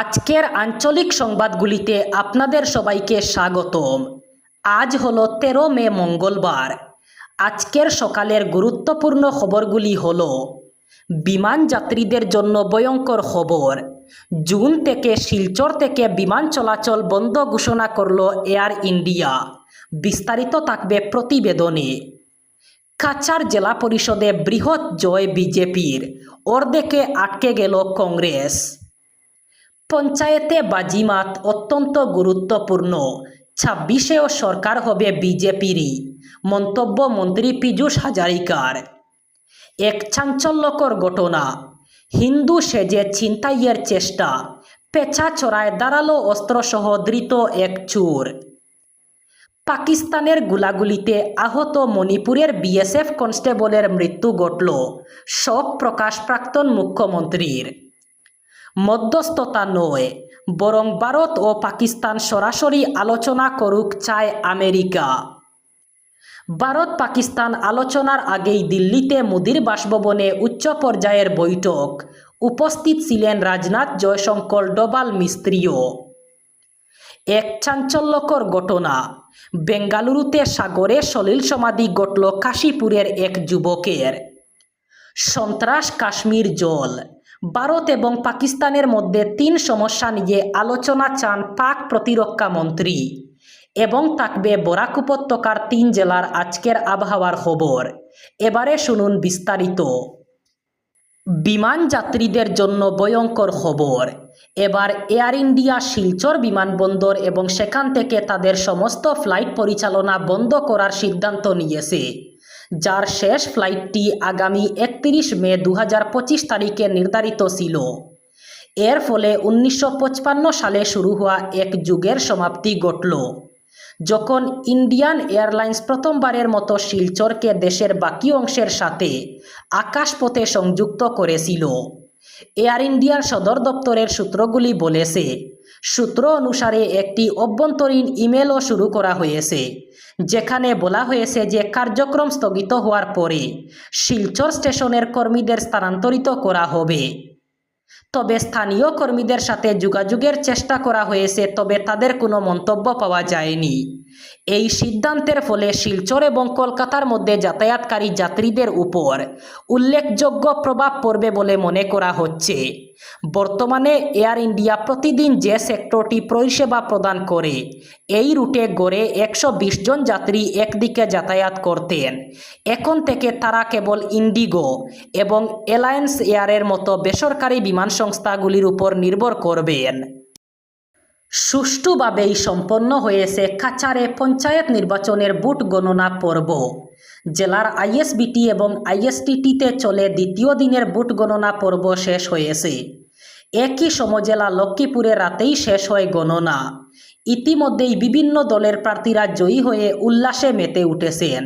আজকের আঞ্চলিক সংবাদগুলিতে আপনাদের সবাইকে স্বাগতম। আজ হলো তেরো মে মঙ্গলবার। আজকের সকালের গুরুত্বপূর্ণ খবরগুলি হল, বিমান যাত্রীদের জন্য ভয়ঙ্কর খবর। জুন থেকে শিলচর থেকে বিমান চলাচল বন্ধ ঘোষণা করল এয়ার ইন্ডিয়া। বিস্তারিত থাকবে প্রতিবেদনে। কাছার জেলা পরিষদে বৃহৎ জয় বিজেপির। অর্ধেকে আটকে গেল কংগ্রেস। পঞ্চায়েতে বাজিমাত অত্যন্ত গুরুত্বপূর্ণ। ছাব্বিশেও সরকার হবে বিজেপিরই, মন্তব্য মন্ত্রী পীযূষ হাজারিকার। এক চাঞ্চল্যকর ঘটনা, হিন্দু সেজে ছিনতাইয়ের চেষ্টা পেছা চড়ায় দাঁড়াল অস্ত্রসহ ধৃত এক চোর। পাকিস্তানের গুলাগুলিতে আহত মণিপুরের বিএসএফ কনস্টেবলের মৃত্যু ঘটল, শোক প্রকাশ প্রাক্তন মুখ্যমন্ত্রীর। মধ্যস্থতা নয়, বরং ভারত ও পাকিস্তান সরাসরি আলোচনা করুক চায় আমেরিকা। ভারত পাকিস্তান আলোচনার আগেই দিল্লিতে মোদির বাসভবনে উচ্চ পর্যায়ের বৈঠক। উপস্থিত ছিলেন রাজনাথ জয়শঙ্কর ডোবাল মিস্ত্রিও। এক চাঞ্চল্যকর ঘটনা, বেঙ্গালুরুতে সাগরে সলিল সমাধি ঘটল কাশীপুরের এক যুবকের। সন্ত্রাস কাশ্মীর জল। ভারত এবং পাকিস্তানের মধ্যে তিন সমস্যা নিয়ে আলোচনা চান পাক প্রতিরক্ষা মন্ত্রী এবং থাকবে বরাক উপত্যকার তিন জেলার আজকের আবহাওয়ার খবর। এবারে শুনুন বিস্তারিত। বিমান যাত্রীদের জন্য ভয়ঙ্কর খবর। এবার এয়ার ইন্ডিয়া শিলচর বিমানবন্দর এবং সেখান থেকে তাদের সমস্ত ফ্লাইট পরিচালনা বন্ধ করার সিদ্ধান্ত নিয়েছে। যার শেষ ফ্লাইটটি আগামী একত্রিশ মে দু হাজার পঁচিশ তারিখে নির্ধারিত ছিল। এর ফলে উনিশশো সালে শুরু হওয়া এক যুগের সমাপ্তি ঘটল। যখন ইন্ডিয়ান এয়ারলাইন্স প্রথমবারের মতো শিলচরকে দেশের বাকি অংশের সাথে আকাশপথে সংযুক্ত করেছিল। এয়ার ইন্ডিয়ার সদর দপ্তরের সূত্রগুলি বলেছে, সূত্র অনুসারে একটি অভ্যন্তরীণ ইমেলও শুরু করা হয়েছে, যেখানে বলা হয়েছে যে কার্যক্রম স্থগিত হওয়ার পরে শিলচর স্টেশনের কর্মীদের স্থানান্তরিত করা হবে। তবে স্থানীয় কর্মীদের সাথে যোগাযোগের চেষ্টা করা হয়েছে, তবে তাদের কোনো মন্তব্য পাওয়া যায়নি। এই সিদ্ধান্তের ফলে শিলচর এবং কলকাতার মধ্যে যাতায়াতকারী যাত্রীদের উপর উল্লেখযোগ্য প্রভাব পড়বে বলে মনে করা হচ্ছে। বর্তমানে এয়ার ইন্ডিয়া প্রতিদিন যে সেক্টরটি পরিষেবা প্রদান করে, এই রুটে গড়ে একশো বিশ জন যাত্রী একদিকে যাতায়াত করতেন। এখন থেকে তারা কেবল ইন্ডিগো এবং এলায়েন্স এয়ারের মতো বেসরকারি বিমান সংস্থাগুলির উপর নির্ভর করবেন। সুষ্ঠুভাবেই সম্পন্ন হয়েছে কাচারে পঞ্চায়েত নির্বাচনের বুট গণনা পর্ব। জেলার আইএসবিটি এবং আইএসটিটিতে চলে দ্বিতীয় দিনের বুট গণনা পর্ব শেষ হয়েছে। একই সমজেলা লক্ষ্মীপুরে রাতেই শেষ হয় গণনা। ইতিমধ্যেই বিভিন্ন দলের প্রার্থীরা জয়ী হয়ে উল্লাসে মেতে উঠেছেন।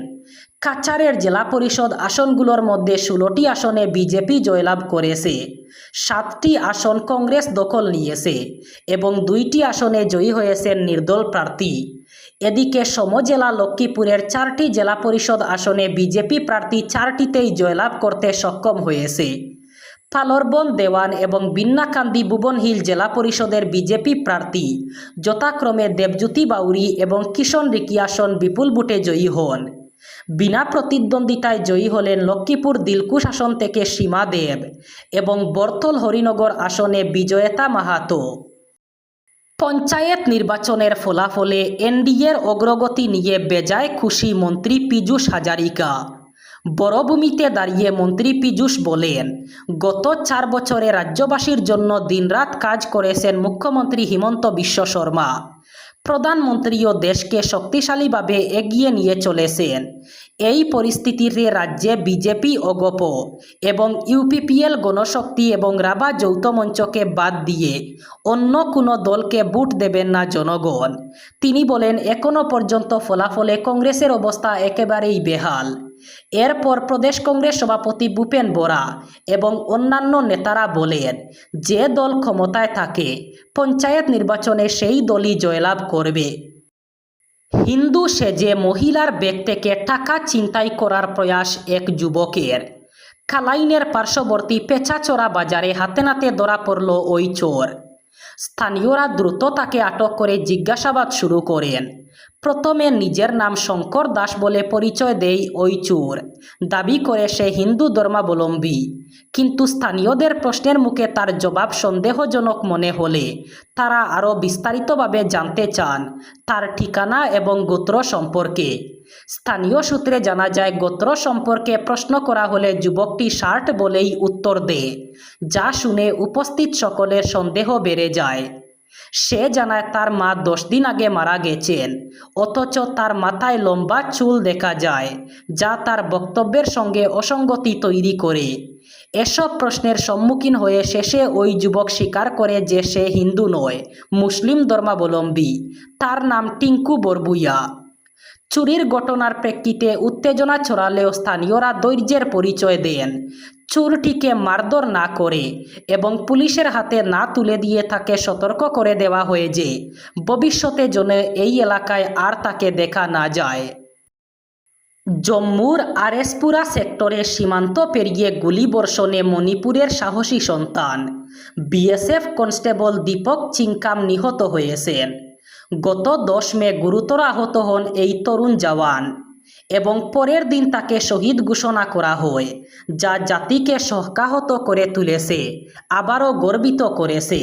কাছাড়ের জেলা পরিষদ আসনগুলোর মধ্যে ষোলোটি আসনে বিজেপি জয়লাভ করেছে। সাতটি আসন কংগ্রেস দখল নিয়েছে এবং দুইটি আসনে জয়ী হয়েছেন নির্দল প্রার্থী। এদিকে সমজেলা লক্ষ্মীপুরের চারটি জেলা পরিষদ আসনে বিজেপি প্রার্থী চারটিতেই জয়লাভ করতে সক্ষম হয়েছে। পালরবন দেওয়ান এবং বিন্নাকান্দি ভুবনহিল জেলা পরিষদের বিজেপি প্রার্থী যথাক্রমে দেবজ্যোতি বাউরি এবং কিষণ রিকি আসন বিপুল বুটে জয়ী হন। বিনা প্রতিদ্বন্দ্বিতায় জয়ী হলেন লক্ষ্মীপুর দিলকুশ আসন থেকে সীমা দেব এবং বর্তল হরিনগর আসনে বিজয়তা মাহাতো। পঞ্চায়েত নির্বাচনের ফলাফলে এনডিএর অগ্রগতি নিয়ে বেজায় খুশি মন্ত্রী পীযূষ হাজারিকা। বড়ভূমিতে দাঁড়িয়ে মন্ত্রী পীযূষ বলেন, গত চার বছরে রাজ্যবাসীর জন্য দিনরাত কাজ করেছেন মুখ্যমন্ত্রী হিমন্ত বিশ্ব শর্মা। প্রধানমন্ত্রীও দেশকে শক্তিশালীভাবে এগিয়ে নিয়ে চলেছেন। এই পরিস্থিতিতে রাজ্যে বিজেপি অগপ এবং ইউপিপিএল গণশক্তি এবং রাবা যৌথ মঞ্চকে বাদ দিয়ে অন্য কোনো দলকে ভোট দেবেন না জনগণ। তিনি বলেন এখনও পর্যন্ত ফলাফলে কংগ্রেসের অবস্থা একেবারেই বেহাল। এরপর প্রদেশ কংগ্রেস সভাপতি ভূপেন বোরা এবং অন্যান্য নেতারা বলেন, যে দল ক্ষমতায় থাকে, পঞ্চায়েত নির্বাচনে সেই দলই জয়লাভ করবে। হিন্দু সেজে মহিলার ব্যাগ থেকে টাকা ছিনতাই করার প্রয়াস এক যুবকের। কালাইনের পার্শ্ববর্তী পেচাচোরা বাজারে হাতে নাতে ধরা পড়ল ওই চোর। স্থানীয়রা দ্রুত তাকে আটক করে জিজ্ঞাসাবাদ শুরু করেন। প্রথমে নিজের নাম শঙ্কর দাস বলে পরিচয় দেয় ওই চোর দাবি করে সে হিন্দু ধর্মাবলম্বী। কিন্তু স্থানীয়দের প্রশ্নের মুখে তার জবাব সন্দেহজনক মনে হলে। তারা আরও বিস্তারিতভাবে জানতে চান তার ঠিকানা এবং গোত্র সম্পর্কে। স্থানীয় সূত্রে জানা যায়, গোত্র সম্পর্কে প্রশ্ন করা হলে যুবকটি শার্ট বলেই উত্তর দেয়, যা শুনে উপস্থিত সকলের সন্দেহ বেড়ে যায়। সে জানায় তার মা দশ দিন আগে মারা গেছেন, অথচ তার মাথায় লম্বা চুল দেখা যায়, যা তার বক্তব্যের সঙ্গে অসঙ্গতি তৈরি করে। এসব প্রশ্নের সম্মুখীন হয়ে শেষে ওই যুবক স্বীকার করে যে সে হিন্দু নয়, মুসলিম ধর্মাবলম্বী। তার নাম টিঙ্কু বরবুইয়া। চুরির ঘটনার প্রেক্ষিতে উত্তেজনা ছড়ালেও স্থানীয়রা ধৈর্যের পরিচয় দেন। চুরটিকে মারধর না করে এবং পুলিশের হাতে না তুলে দিয়ে তাকে সতর্ক করে দেওয়া হয়ে যে ভবিষ্যতে যেন এই এলাকায় আর তাকে দেখা না যায়। জম্মুর আরেসপুরা সেক্টরে সীমান্ত পেরিয়ে গুলিবর্ষণে মণিপুরের সাহসী সন্তান। বিএসএফ কনস্টেবল দীপক চিংকাম নিহত হয়েছেন। গত দশ মে গুরুতর আহত হন এই তরুণ জওয়ান এবং পরের দিন তাকে শহীদ ঘোষণা করা হয়, যা জাতিকে সহকাহত করে তুলেছে, আবারও গর্বিত করেছে।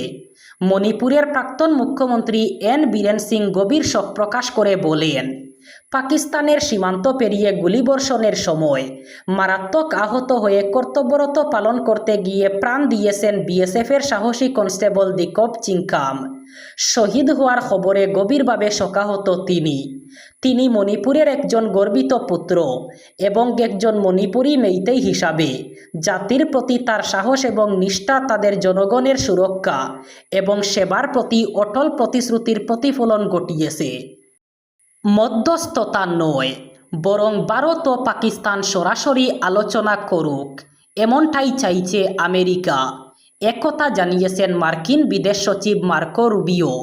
মণিপুরের প্রাক্তন মুখ্যমন্ত্রী এন বীরেন সিং গভীর শোক প্রকাশ করে বলেন পাকিস্তানের সীমান্ত পেরিয়ে গুলিবর্ষণের সময়। মারাত্মক আহত হয়ে কর্তব্যরত পালন করতে গিয়ে প্রাণ দিয়েছেন বিএসএফের সাহসী কনস্টেবল দিকপ চিংকাম। শহীদ হওয়ার খবরে গভীরভাবে শোকাহত তিনি। তিনি মণিপুরের একজন গর্বিত পুত্র এবং একজন মণিপুরী মেইতেই হিসাবে। জাতির প্রতি তার সাহস এবং নিষ্ঠা তাদের জনগণের সুরক্ষা এবং সেবার প্রতি অটল প্রতিশ্রুতির প্রতিফলন ঘটিয়েছে। মধ্যস্থতা নয়, বরং ভারত ও পাকিস্তান সরাসরি আলোচনা করুক, এমনটাই চাইছে আমেরিকা। একথা জানিয়েছেন মার্কিন বিদেশ সচিব মার্কো রুবিও।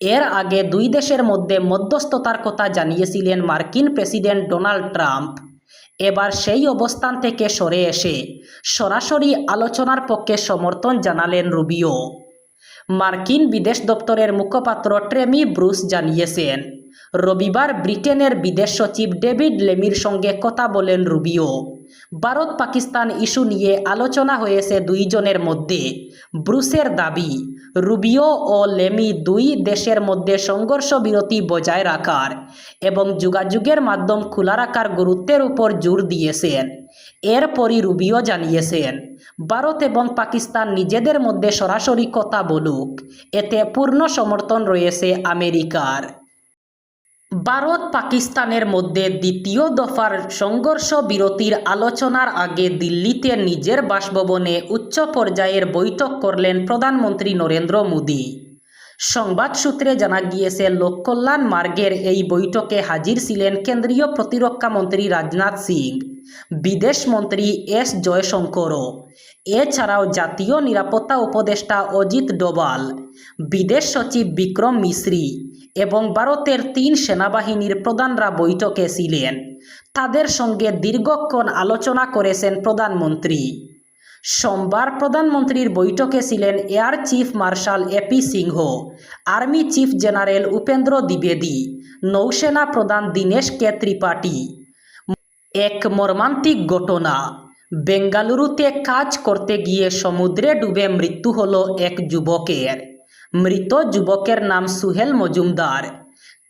এর আগে দুই দেশের মধ্যে মধ্যস্থতার কথা জানিয়েছিলেন মার্কিন প্রেসিডেন্ট ডোনাল্ড ট্রাম্প। এবার সেই অবস্থান থেকে সরে এসে সরাসরি আলোচনার পক্ষে সমর্থন জানালেন রুবিও। মার্কিন বিদেশ দপ্তরের মুখপাত্র ট্রেমি ব্রুস জানিয়েছেন রবিবার ব্রিটেনের বিদেশ সচিব ডেভিড লেমির সঙ্গে কথা বলেন রুবিও। ভারত পাকিস্তান ইস্যু নিয়ে আলোচনা হয়েছে দুইজনের মধ্যে। ব্রুসের দাবি, রুবিও ও লেমি দুই দেশের মধ্যে সংঘর্ষ বিরতি বজায় রাখার এবং যোগাযোগের মাধ্যম খোলা রাখার গুরুত্বের উপর জোর দিয়েছেন। এরপরই রুবিও জানিয়েছেন, ভারত এবং পাকিস্তান নিজেদের মধ্যে সরাসরি কথা বলুক, এতে পূর্ণ সমর্থন রয়েছে আমেরিকার। ভারত পাকিস্তানের মধ্যে দ্বিতীয় দফার সংঘর্ষ বিরতির আলোচনার আগে দিল্লিতে নিজের বাসভবনে উচ্চ পর্যায়ের বৈঠক করলেন প্রধানমন্ত্রী নরেন্দ্র মোদী। সংবাদ সূত্রে জানা গিয়েছে, লোককল্যাণ মার্গের এই বৈঠকে হাজির ছিলেন কেন্দ্রীয় প্রতিরক্ষা মন্ত্রী রাজনাথ সিং, বিদেশ মন্ত্রী এস জয়শঙ্করও। এছাড়াও জাতীয় নিরাপত্তা উপদেষ্টা অজিত ডোবাল বিদেশ সচিব বিক্রম মিশ্রি এবং ভারতের তিন সেনাবাহিনীর প্রধানরা বৈঠকে ছিলেন। তাদের সঙ্গে দীর্ঘক্ষণ আলোচনা করেছেন প্রধানমন্ত্রী। সোমবার প্রধানমন্ত্রীর বৈঠকে ছিলেন air chief marshal AP Singh, army chief general Upendra দ্বিবেদী, নৌসেনা প্রধান দীনেশ কে ত্রিপাঠী। এক মর্মান্তিক ঘটনা। বেঙ্গালুরুতে কাজ করতে গিয়ে সমুদ্রে ডুবে মৃত্যু হলো এক যুবকের। মৃত যুবকের নাম সুহেল মজুমদার।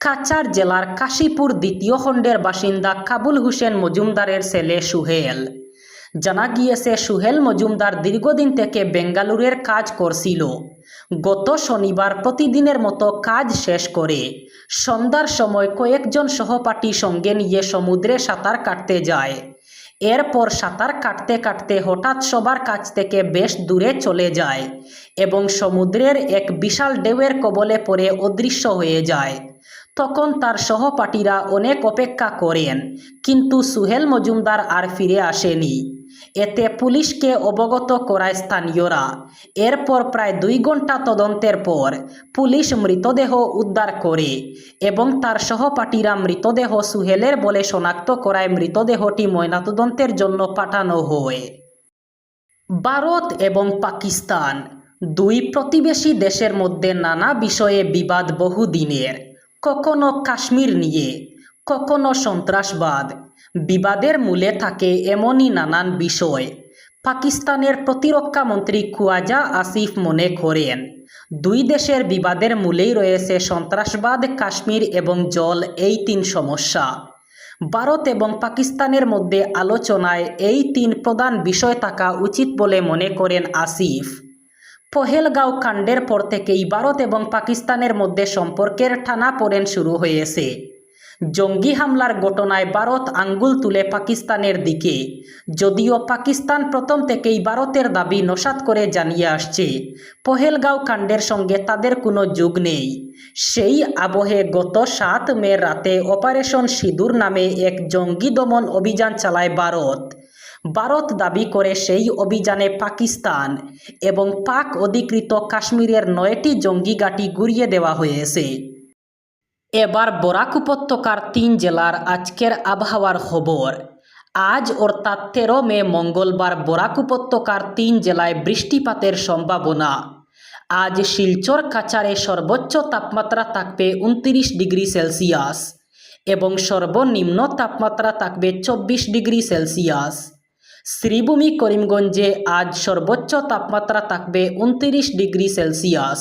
কাচার জেলার কাশীপুর দ্বিতীয় খণ্ডের বাসিন্দা কাবুল হোসেন মজুমদারের ছেলে সুহেল। জানা গিয়েছে, সুহেল মজুমদার দীর্ঘদিন থেকে বেঙ্গালুরের কাজ করছিল। গত শনিবার প্রতিদিনের মতো কাজ শেষ করে সন্ধ্যার সময় কয়েকজন সহপাঠী সঙ্গে নিয়ে সমুদ্রে সাঁতার কাটতে যায়। এরপর সাঁতার কাটতে কাটতে হঠাৎ সবার কাছ থেকে বেশ দূরে চলে যায় এবং সমুদ্রের এক বিশাল ঢেউয়ের কবলে পড়ে অদৃশ্য হয়ে যায়। তখন তার সহপাঠীরা অনেক অপেক্ষা করেন, কিন্তু সুহেল মজুমদার আর ফিরে আসেনি। এতে পুলিশকে অবগত করায় স্থানীয়রা। এরপর প্রায় দুই ঘণ্টা তদন্তের পর পুলিশ মৃতদেহ উদ্ধার করে এবং তার সহপাঠীরা মৃতদেহ সুহেলের বলে শনাক্ত করায় মৃতদেহটি ময়নাতদন্তের জন্য পাঠানো হয়। ভারত এবং পাকিস্তান দুই প্রতিবেশী দেশের মধ্যে নানা বিষয়ে বিবাদ বহুদিনের। কখনো কাশ্মীর নিয়ে, কখনো সন্ত্রাসবাদ বিবাদের মূলে থাকে এমনই নানান বিষয়। পাকিস্তানের প্রতিরক্ষা মন্ত্রী খুয়াজা আসিফ মনে করেন, দুই দেশের বিবাদের মূলেই রয়েছে সন্ত্রাসবাদ, কাশ্মীর এবং জল এই তিন সমস্যা। ভারত এবং পাকিস্তানের মধ্যে আলোচনায় এই তিন প্রধান বিষয় থাকা উচিত বলে মনে করেন আসিফ। পহেলগাঁও কাণ্ডের পর থেকেই ভারত এবং পাকিস্তানের মধ্যে সম্পর্কের টানাপোড়েন শুরু হয়েছে। জঙ্গি হামলার ঘটনায় ভারত আঙ্গুল তুলে পাকিস্তানের দিকে, যদিও পাকিস্তান প্রথম থেকেই ভারতের দাবি নসাত করে জানিয়ে আসছে। পহেলগাঁও কাণ্ডের সঙ্গে তাদের কোনো যোগ নেই। সেই আবহে গত সাত মে রাতে অপারেশন সিঁদুর নামে এক জঙ্গি দমন অভিযান চালায় ভারত। ভারত দাবি করে সেই অভিযানে পাকিস্তান এবং পাক অধিকৃত কাশ্মীরের নয়টি জঙ্গি ঘাঁটি গুড়িয়ে দেওয়া হয়েছে। এবার বরাক উপত্যকার তিন জেলার আজকের আবহাওয়ার খবর। আজ অর্থাৎ তেরো মে মঙ্গলবার বরাক উপত্যকার তিন জেলায় বৃষ্টিপাতের সম্ভাবনা। আজ শিলচর কাচারে সর্বোচ্চ তাপমাত্রা থাকবে উনত্রিশ ডিগ্রি সেলসিয়াস এবং সর্বনিম্ন তাপমাত্রা থাকবে চব্বিশ ডিগ্রি সেলসিয়াস। শ্রীভূমি করিমগঞ্জে আজ সর্বোচ্চ তাপমাত্রা থাকবে উনত্রিশ ডিগ্রি সেলসিয়াস।